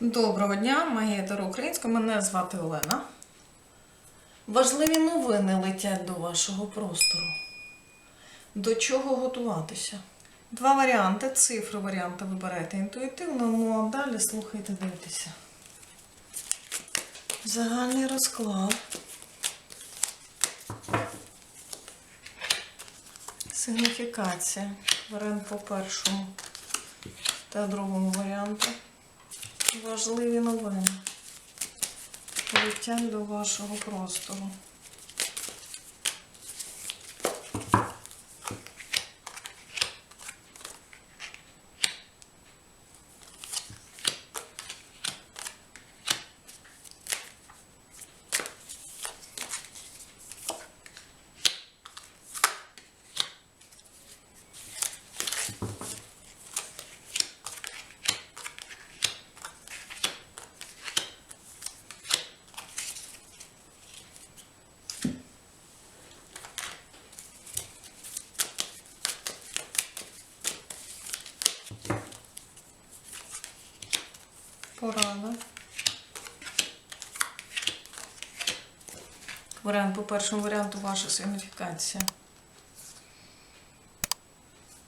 Доброго дня, магія Таро Українська. Мене звати Олена. Важливі новини летять до вашого простору. До чого готуватися? Два варіанти. Цифри варіанти вибирайте інтуїтивно, ну а далі слухайте, дивитеся. Загальний розклад. Сигніфікація. Варіант по першому та другому варіанту. Важливі новини. Летять до вашого простору. Порада. Варіант по першому варіанту ваша сигніфікація.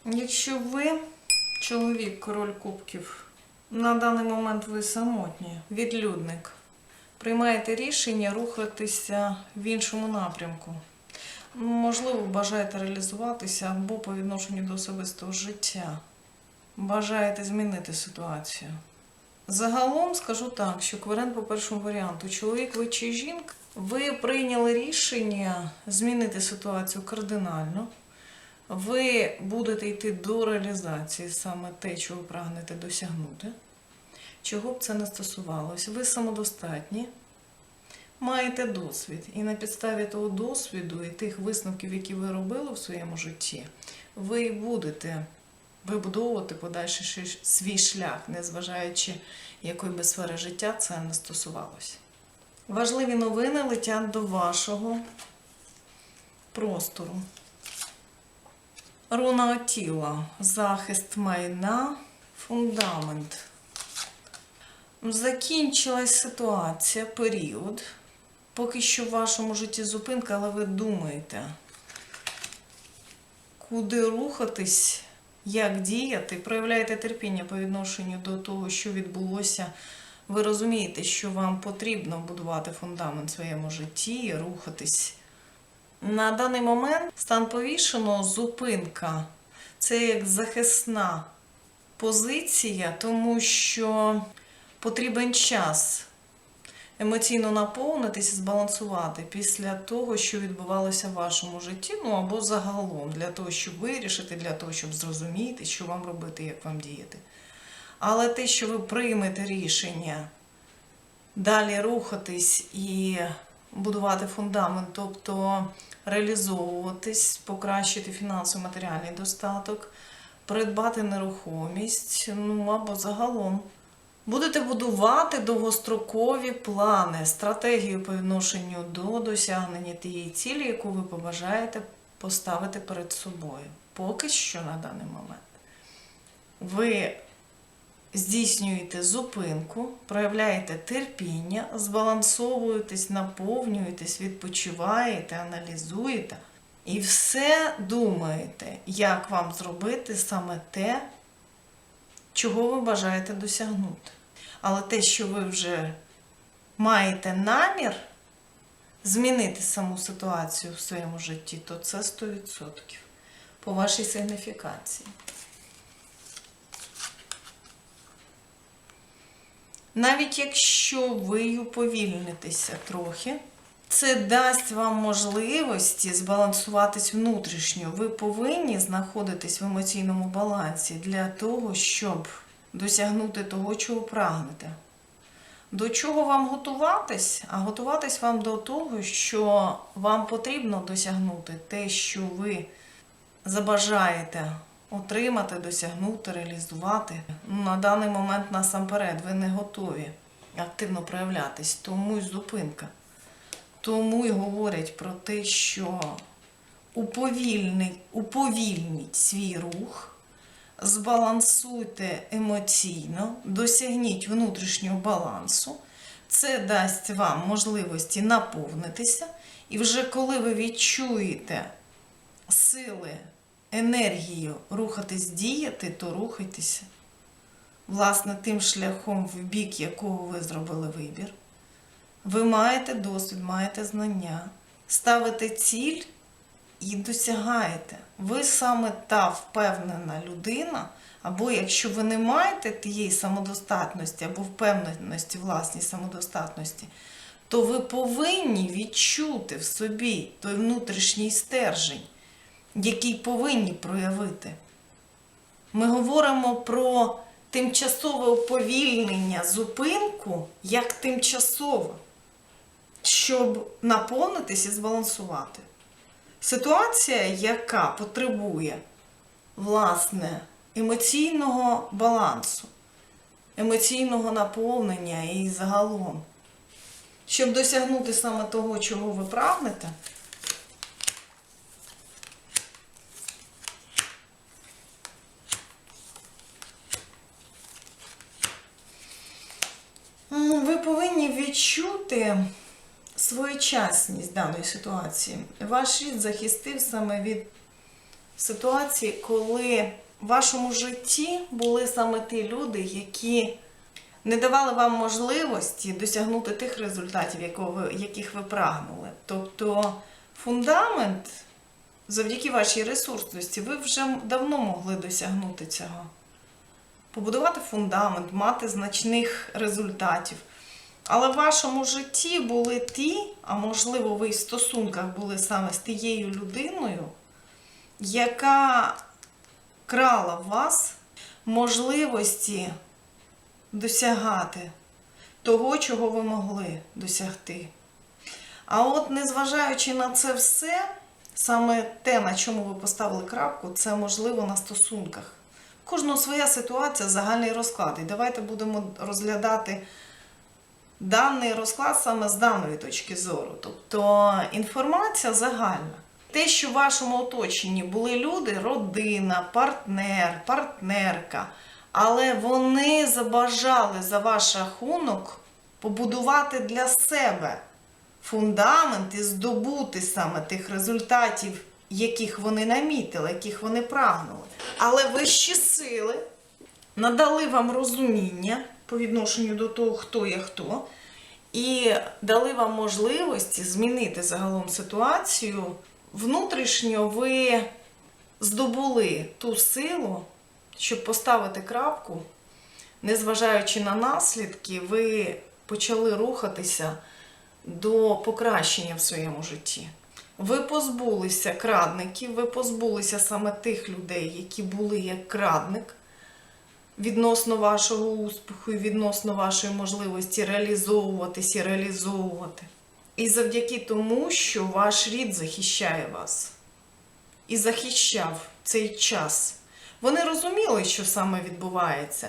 Якщо ви, чоловік, король кубків, на даний момент ви самотні, відлюдник, приймаєте рішення рухатися в іншому напрямку. Можливо, бажаєте реалізуватися або по відношенню до особистого життя. Бажаєте змінити ситуацію. Загалом скажу так, що кварен по першому варіанту, чоловік ви чи жінка, ви прийняли рішення змінити ситуацію кардинально. Ви будете йти до реалізації саме те, чого прагнете досягнути. Чого б це не стосувалося, ви самодостатні, маєте досвід. І на підставі того досвіду і тих висновків, які ви робили в своєму житті, ви будете вибудовувати подальший свій шлях, незважаючи якої би сфери життя це не стосувалося. Важливі новини летять до вашого простору. Руна тіла, захист майна, фундамент. Закінчилась ситуація, період. Поки що в вашому житті зупинка, але ви думаєте, куди рухатись, як діяти, проявляєте терпіння по відношенню до того, що відбулося. Ви розумієте, що вам потрібно будувати фундамент в своєму житті, рухатись. На даний момент стан повішеного зупинка це як захисна позиція, тому що потрібен час емоційно наповнитись і збалансувати після того, що відбувалося в вашому житті, ну або загалом, для того, щоб вирішити, для того, щоб зрозуміти, що вам робити, як вам діяти. Але те, що ви приймете рішення далі рухатись і будувати фундамент, тобто реалізовуватись, покращити фінансово матеріальний достаток, придбати нерухомість, ну або загалом. Будете будувати довгострокові плани, стратегію по відношенню до досягнення тієї цілі, яку ви побажаєте поставити перед собою. Поки що на даний момент. Ви здійснюєте зупинку, проявляєте терпіння, збалансовуєтесь, наповнюєтесь, відпочиваєте, аналізуєте і все думаєте, як вам зробити саме те, чого ви бажаєте досягнути. Але те, що ви вже маєте намір змінити саму ситуацію в своєму житті, то це 100% по вашій сигніфікації. Навіть якщо ви уповільнитеся трохи, це дасть вам можливості збалансуватись внутрішньо. Ви повинні знаходитись в емоційному балансі для того, щоб досягнути того, чого прагнете. До чого вам готуватись? А готуватись вам до того, що вам потрібно досягнути те, що ви забажаєте отримати, досягнути, реалізувати. Ну, На даний момент насамперед ви не готові активно проявлятись, тому й зупинка. Тому й говорять про те, що уповільнить, уповільніть свій рух, збалансуйте емоційно, досягніть внутрішнього балансу. Це дасть вам можливості наповнитися. І вже коли ви відчуєте сили, енергію рухатись, діяти, то рухайтеся. Власне, тим шляхом, в бік якого ви зробили вибір. Ви маєте досвід, маєте знання, ставите ціль і досягаєте. Ви саме та впевнена людина, або якщо ви не маєте тієї самодостатності або впевненості власній самодостатності, то ви повинні відчути в собі той внутрішній стержень, який повинні проявити. Ми говоримо про тимчасове уповільнення, зупинку як тимчасове, щоб наповнитись і збалансувати. Ситуація, яка потребує власне емоційного балансу, емоційного наповнення і загалом, щоб досягнути саме того, чого ви прагнете. Ви повинні відчути своєчасність даної ситуації. Ваш рід захистив саме від ситуації, коли в вашому житті були саме ті люди, які не давали вам можливості досягнути тих результатів, яких ви прагнули. Тобто фундамент, завдяки вашій ресурсності, ви вже давно могли досягнути цього. Побудувати фундамент, мати значних результатів. Але в вашому житті були ті, а можливо, ви в стосунках були саме з тією людиною, яка крала в вас можливості досягати того, чого ви могли досягти. А от незважаючи на це все, саме те, на чому ви поставили крапку, це можливо на стосунках. Кожного своя ситуація, загальний розклад. І давайте будемо розглядати даний розклад саме з даної точки зору. Тобто інформація загальна. Те, що в вашому оточенні були люди, родина, партнер, партнерка, але вони забажали за ваш рахунок побудувати для себе фундамент і здобути саме тих результатів, яких вони намітили, яких вони прагнули. Але вищі сили надали вам розуміння по відношенню до того, хто є хто, і дали вам можливості змінити загалом ситуацію. Внутрішньо ви здобули ту силу, щоб поставити крапку, незважаючи на наслідки, ви почали рухатися до покращення в своєму житті. Ви позбулися крадників, ви позбулися саме тих людей, які були як крадник відносно вашого успіху і відносно вашої можливості реалізовуватись і реалізовувати. І завдяки тому, що ваш рід захищає вас і захищав цей час. Вони розуміли, що саме відбувається.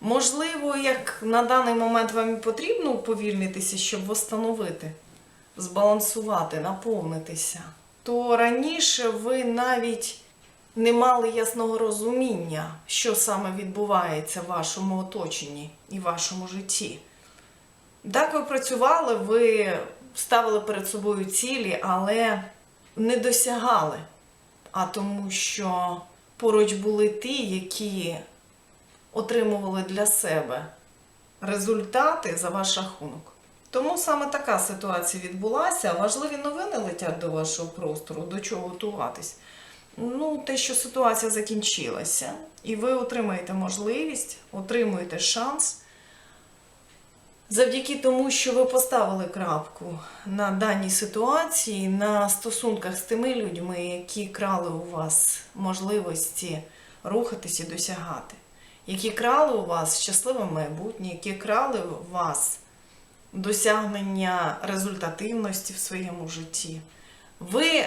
Можливо, як на даний момент вам потрібно уповільнитися, щоб встановити, збалансувати, наповнитися, то раніше ви навіть не мали ясного розуміння, що саме відбувається в вашому оточенні і в вашому житті. Так ви працювали, ви ставили перед собою цілі, але не досягали. А тому, що поруч були ті, які отримували для себе результати за ваш рахунок. Тому саме така ситуація відбулася. Важливі новини летять до вашого простору, до чого готуватись. Ну, те, що ситуація закінчилася, і ви отримаєте можливість, отримуєте шанс завдяки тому, що ви поставили крапку на даній ситуації, на стосунках з тими людьми, які крали у вас можливості рухатись і досягати, які крали у вас щасливе майбутнє, які крали у вас досягнення результативності в своєму житті. Ви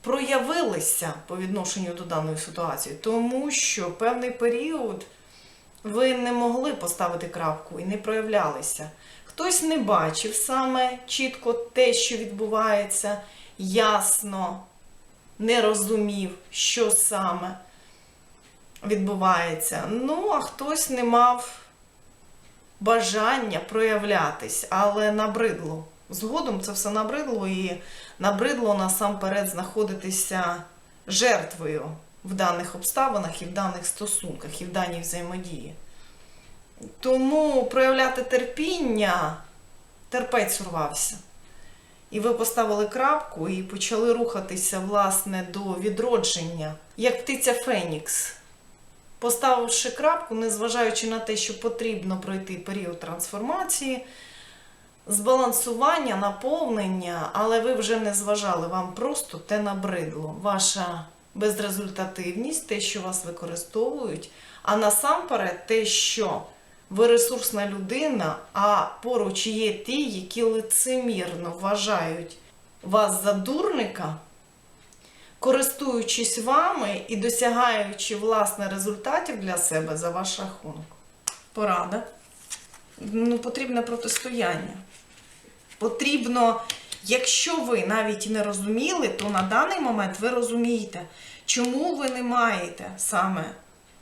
проявилися по відношенню до даної ситуації, тому що певний період ви не могли поставити крапку і не проявлялися. Хтось не бачив саме чітко те, що відбувається, ясно не розумів, що саме. відбувається. Ну, а хтось не мав бажання проявлятись, але набридло. Згодом це все набридло і набридло насамперед знаходитися жертвою в даних обставинах і в даних стосунках, і в даній взаємодії. Тому проявляти терпіння, терпець урвався. І ви поставили крапку і почали рухатися, власне, до відродження, як птиця Фенікс. Поставивши крапку, незважаючи на те, що потрібно пройти період трансформації, збалансування, наповнення, але ви вже не зважали, вам просто те набридло. Ваша безрезультативність, те, що вас використовують, а насамперед те, що ви ресурсна людина, а поруч є ті, які лицемірно вважають вас за дурника, користуючись вами і досягаючи власне результатів для себе за ваш рахунок. Порада. Ну, потрібне протистояння. Потрібно, якщо ви навіть не розуміли, то на даний момент ви розумієте, чому ви не маєте саме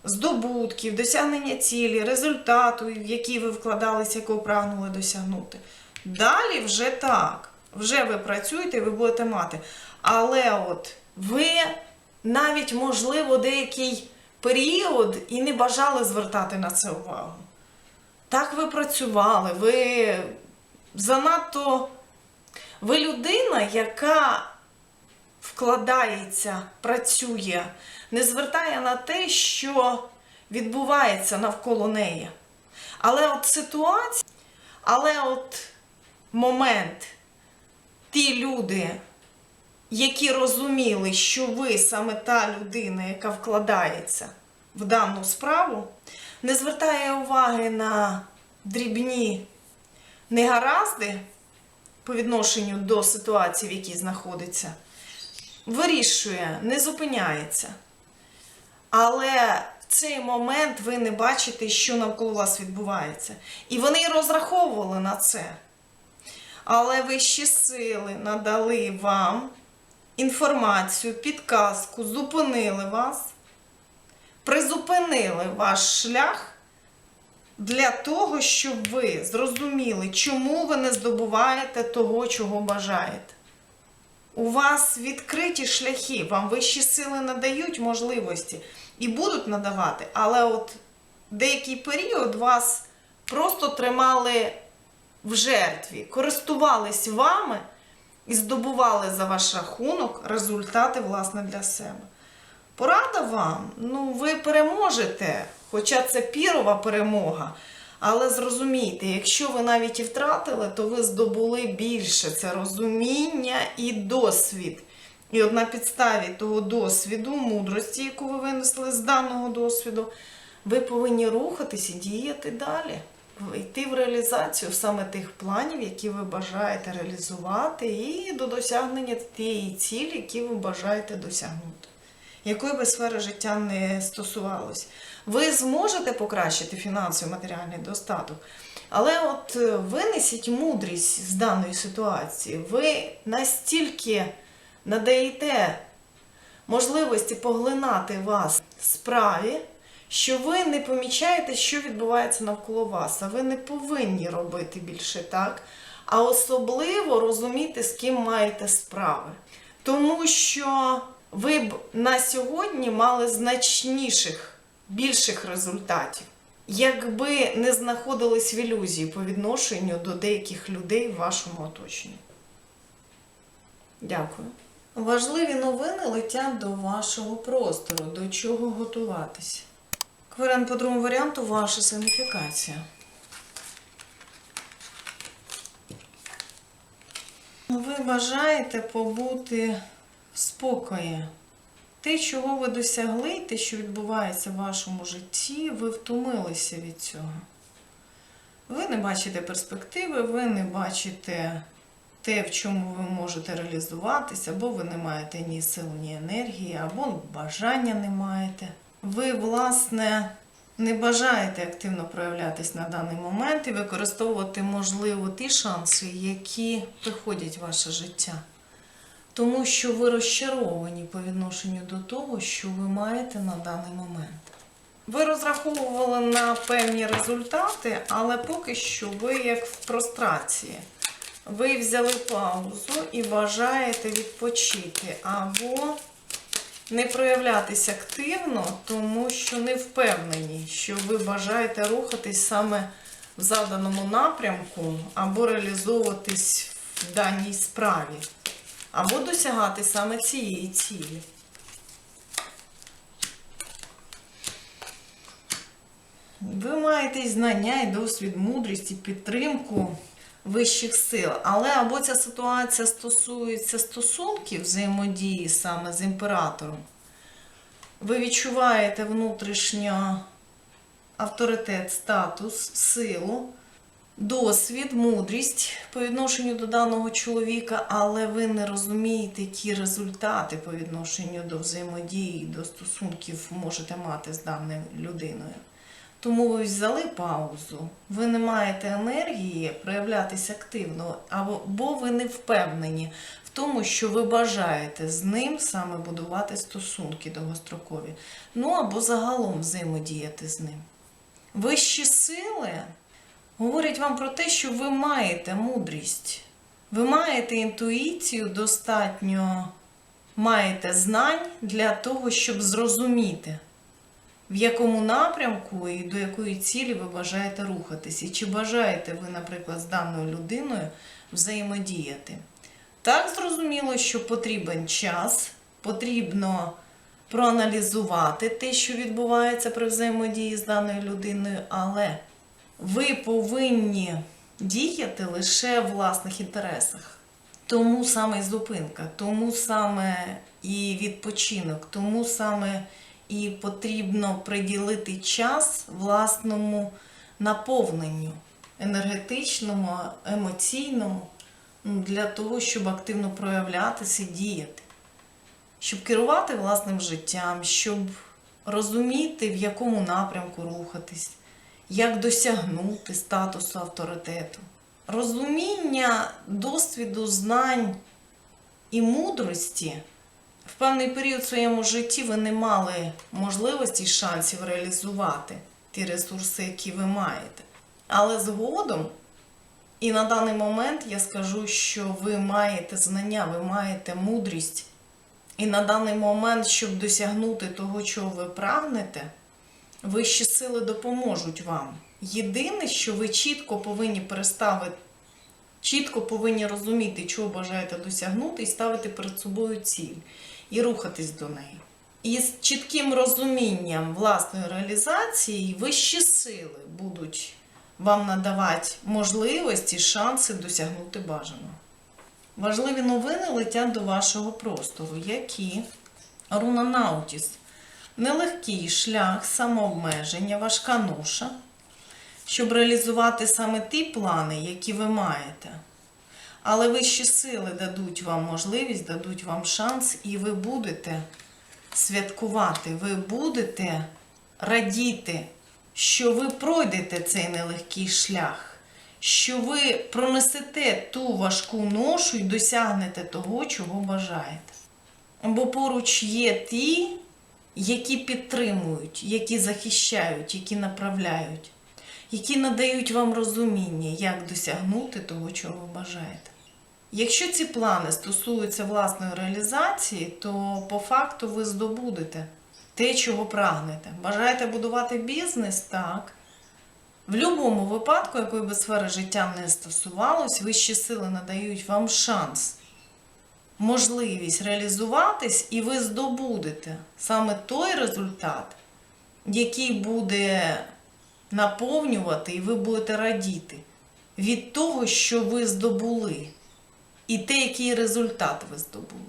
здобутків, досягнення цілі, результату, в який ви вкладалися, якого прагнули досягнути. Далі вже так. Вже ви працюєте, ви будете мати. Але от ви навіть, можливо, деякий період і не бажали звертати на це увагу. Так ви працювали, ви занадто. Ви людина, яка вкладається, працює, не звертає на те, що відбувається навколо неї. Але от ситуація, але от момент, ті люди, які розуміли, що ви саме та людина, яка вкладається в дану справу, не звертає уваги на дрібні негаразди по відношенню до ситуації, в якій знаходиться, вирішує, не зупиняється. Але в цей момент ви не бачите, що навколо вас відбувається. І вони розраховували на це. Але вищі сили надали вам інформацію, підказку, зупинили вас, призупинили ваш шлях для того, щоб ви зрозуміли, чому ви не здобуваєте того, чого бажаєте. У вас відкриті шляхи, вам вищі сили надають можливості і будуть надавати, але от деякий період вас просто тримали в жертві, користувались вами і здобували за ваш рахунок результати, власне, для себе. Порада вам, ну, ви переможете, хоча це пірова перемога. Але зрозумійте, якщо ви навіть і втратили, то ви здобули більше це розуміння і досвід. І от на підставі того досвіду, мудрості, яку ви винесли з даного досвіду, ви повинні рухатись і діяти далі, йти в реалізацію саме тих планів, які ви бажаєте реалізувати, і до досягнення тієї цілі, які ви бажаєте досягнути. Якої би сфери життя не стосувалось, ви зможете покращити фінансовий матеріальний достаток, але от е, винесіть мудрість з даної ситуації, ви настільки надаєте можливості поглинати вас справі, що ви не помічаєте, що відбувається навколо вас, а ви не повинні робити більше так, а особливо розуміти, з ким маєте справи. Тому що ви б на сьогодні мали значніших, більших результатів, якби не знаходились в ілюзії по відношенню до деяких людей в вашому оточенні. Дякую. Важливі новини летять до вашого простору, до чого готуватись. Варіант по другому варіанту ваша сигніфікація. Ви бажаєте побути в спокої. Те, чого ви досягли, те, що відбувається в вашому житті, ви втомилися від цього. Ви не бачите перспективи, ви не бачите те, в чому ви можете реалізуватися, або ви не маєте ні сил, ні енергії, або бажання не маєте. Ви, власне, не бажаєте активно проявлятись на даний момент і використовувати, можливо, ті шанси, які приходять в ваше життя. Тому що ви розчаровані по відношенню до того, що ви маєте на даний момент. Ви розраховували на певні результати, але поки що ви як в прострації. Ви взяли паузу і бажаєте відпочити або не проявлятися активно, тому що не впевнені, що ви бажаєте рухатись саме в заданому напрямку, або реалізовуватись в даній справі, або досягати саме цієї цілі. Ви маєте знання, і досвід, мудрість, і підтримку вищих сил. Але або ця ситуація стосується стосунків взаємодії саме з імператором. Ви відчуваєте внутрішньо авторитет, статус, силу, досвід, мудрість по відношенню до даного чоловіка, але ви не розумієте, які результати по відношенню до взаємодії, до стосунків можете мати з даною людиною. Тому ви взяли паузу, ви не маєте енергії проявлятися активно, або бо ви не впевнені в тому, що ви бажаєте з ним саме будувати стосунки довгострокові, ну або загалом взаємодіяти з ним. Вищі сили говорять вам про те, що ви маєте мудрість, ви маєте інтуїцію достатньо, маєте знань для того, щоб зрозуміти в якому напрямку і до якої цілі ви бажаєте рухатись, і чи бажаєте ви, наприклад, з даною людиною взаємодіяти. Так зрозуміло, що потрібен час, потрібно проаналізувати те, що відбувається при взаємодії з даною людиною, але ви повинні діяти лише в власних інтересах. Тому саме і зупинка, тому саме і відпочинок, тому саме і потрібно приділити час власному наповненню енергетичному, емоційному, ну, для того, щоб активно проявлятися, діяти, щоб керувати власним життям, щоб розуміти, в якому напрямку рухатись, як досягнути статусу авторитету. Розуміння досвіду, знань і мудрості в певний період в своєму житті ви не мали можливості і шансів реалізувати ті ресурси, які ви маєте. Але згодом, і на даний момент я скажу, що ви маєте знання, ви маєте мудрість. І на даний момент, щоб досягнути того, чого ви прагнете, вищі сили допоможуть вам. Єдине, що ви чітко повинні переставити, чітко повинні розуміти, чого бажаєте досягнути, і ставити перед собою ціль і рухатись до неї. І з чітким розумінням власної реалізації вищі сили будуть вам надавати можливості, шанси досягнути бажаного. Важливі новини летять до вашого простору, які руна Наутіс. Нелегкий шлях, самообмеження, важка ноша, щоб реалізувати саме ті плани, які ви маєте. Але вищі сили дадуть вам можливість, дадуть вам шанс, і ви будете святкувати, ви будете радіти, що ви пройдете цей нелегкий шлях, що ви пронесете ту важку ношу і досягнете того, чого бажаєте. Бо поруч є ті, які підтримують, які захищають, які направляють, які надають вам розуміння, як досягнути того, чого ви бажаєте. Якщо ці плани стосуються власної реалізації, то по факту ви здобудете те, чого прагнете. Бажаєте будувати бізнес? Так. В будь-якому випадку, якої би сфери життя не стосувалось, вищі сили надають вам шанс, можливість реалізуватись, і ви здобудете саме той результат, який буде наповнювати, і ви будете радіти від того, що ви здобули і те, який результат ви здобули.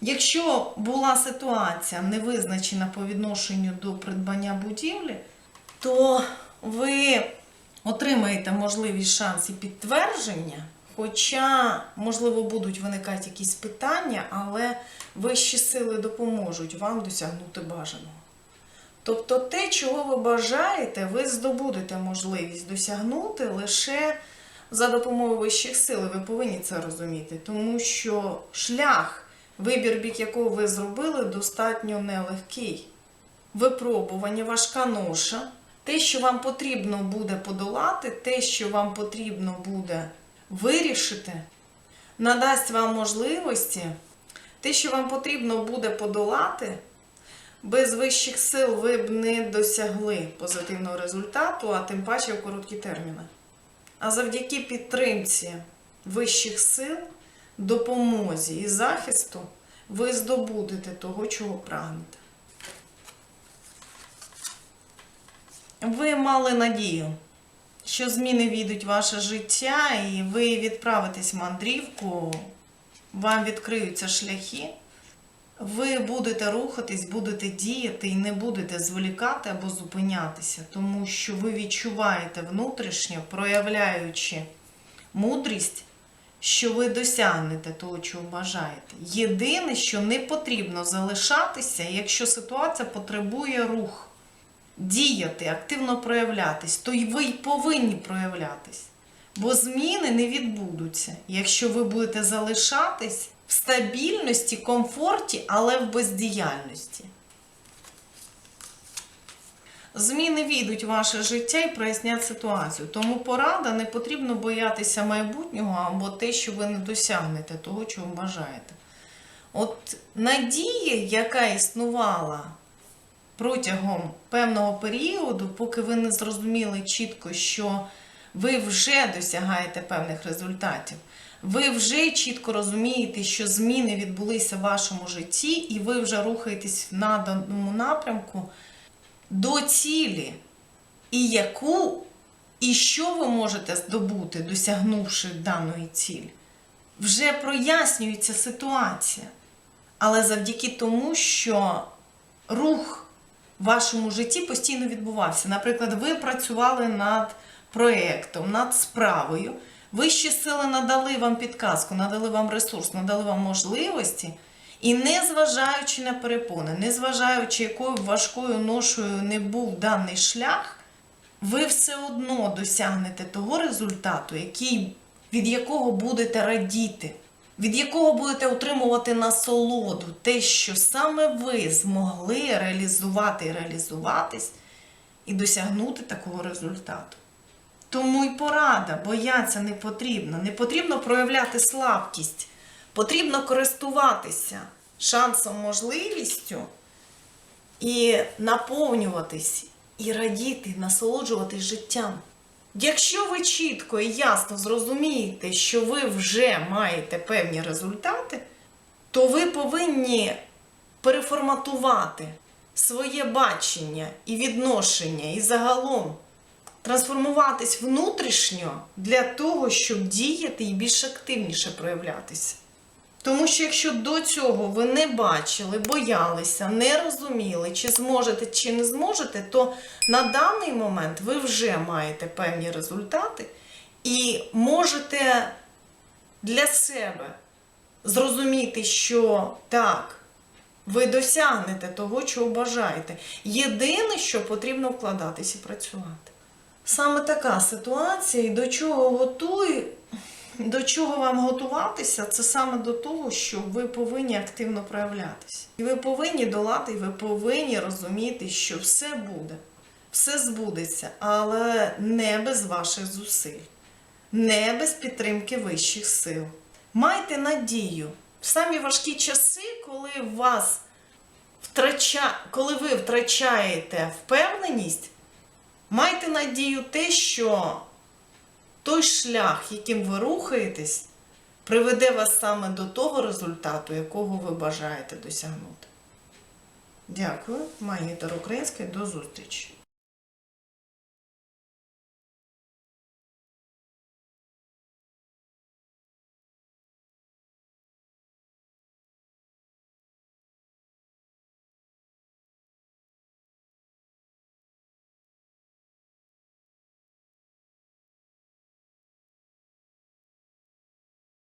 Якщо була ситуація не визначена по відношенню до придбання будівлі, то ви отримаєте можливість шанс і підтвердження, хоча, можливо, будуть виникати якісь питання, але вищі сили допоможуть вам досягнути бажаного. Тобто те, чого ви бажаєте, ви здобудете можливість досягнути лише за допомогою вищих сил. Ви повинні це розуміти, тому що шлях, вибір бік якого ви зробили, достатньо нелегкий. випробування, важка ноша, те, що вам потрібно буде подолати, те, що вам потрібно буде вирішити, надасть вам можливості, те, що вам потрібно буде подолати, без вищих сил ви б не досягли позитивного результату, а тим паче в короткі терміни. А завдяки підтримці вищих сил, допомозі і захисту ви здобудете того, чого прагнете. Ви мали надію, що зміни війдуть в ваше життя, і ви відправитесь в мандрівку, вам відкриються шляхи. Ви будете рухатись, будете діяти і не будете зволікати або зупинятися, тому що ви відчуваєте внутрішньо, проявляючи мудрість, що ви досягнете того, чого бажаєте. Єдине, що не потрібно залишатися, якщо ситуація потребує рух, діяти, активно проявлятись, то й ви й повинні проявлятись. Бо зміни не відбудуться, якщо ви будете залишатись в стабільності, комфорті, але в бездіяльності. Зміни війдуть в ваше життя і прояснять ситуацію. Тому порада не потрібно боятися майбутнього або те, що ви не досягнете того, чого бажаєте. От надія, яка існувала протягом певного періоду, поки ви не зрозуміли чітко, що ви вже досягаєте певних результатів. Ви вже чітко розумієте, що зміни відбулися в вашому житті, і ви вже рухаєтесь в наданому напрямку до цілі, і яку, і що ви можете здобути, досягнувши даної цілі. Вже прояснюється ситуація. Але завдяки тому, що рух в вашому житті постійно відбувався. Наприклад, ви працювали над проєктом, над справою. Вищі сили надали вам підказку, надали вам ресурс, надали вам можливості. І незважаючи на перепони, незважаючи, якою важкою ношою не був даний шлях, ви все одно досягнете того результату, який, від якого будете радіти, від якого будете отримувати насолоду, те, що саме ви змогли реалізувати і реалізуватись, і досягнути такого результату. Тому й порада, бояться не потрібно. Не потрібно проявляти слабкість. Потрібно користуватися шансом, можливістю і наповнюватись, і радіти, насолоджуватись життям. Якщо ви чітко і ясно зрозумієте, що ви вже маєте певні результати, то ви повинні переформатувати своє бачення і відношення, і загалом трансформуватись внутрішньо для того, щоб діяти і більш активніше проявлятися. Тому що якщо до цього ви не бачили, боялися, не розуміли, чи зможете, чи не зможете, то на даний момент ви вже маєте певні результати і можете для себе зрозуміти, що так, ви досягнете того, чого бажаєте. Єдине, що потрібно вкладатись і працювати. Саме така ситуація, і до чого готує, до чого вам готуватися, це саме до того, що ви повинні активно проявлятися. І ви повинні долати, і ви повинні розуміти, що все буде, все збудеться, але не без ваших зусиль, не без підтримки вищих сил. Майте надію в самі важкі часи, коли вас втрача... коли ви втрачаєте впевненість. Майте надію те, що той шлях, яким ви рухаєтесь, приведе вас саме до того результату, якого ви бажаєте досягнути. Дякую, Магітер Український, до зустрічі!